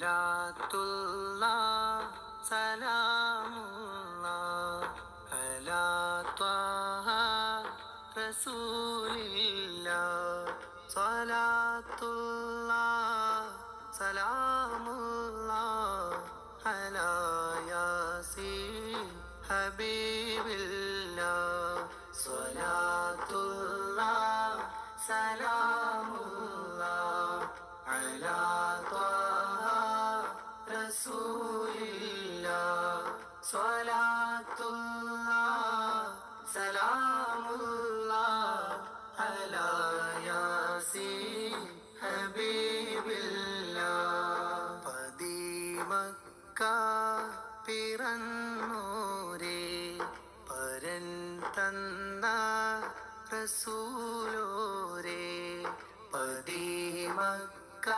സ്വലാത്തുള്ള സലാമുള്ള അലാ ത്വാഹ റസൂലില്ല സ്വലാത്തുള്ള സലാമുള്ള അലാ യാസീൻ ഹബീബില്ല സ്വലാത്തുള്ള സലാമുള്ള പിറന്നോരേ പരൻ തന്ന റസൂലോരേ പതിമക്ക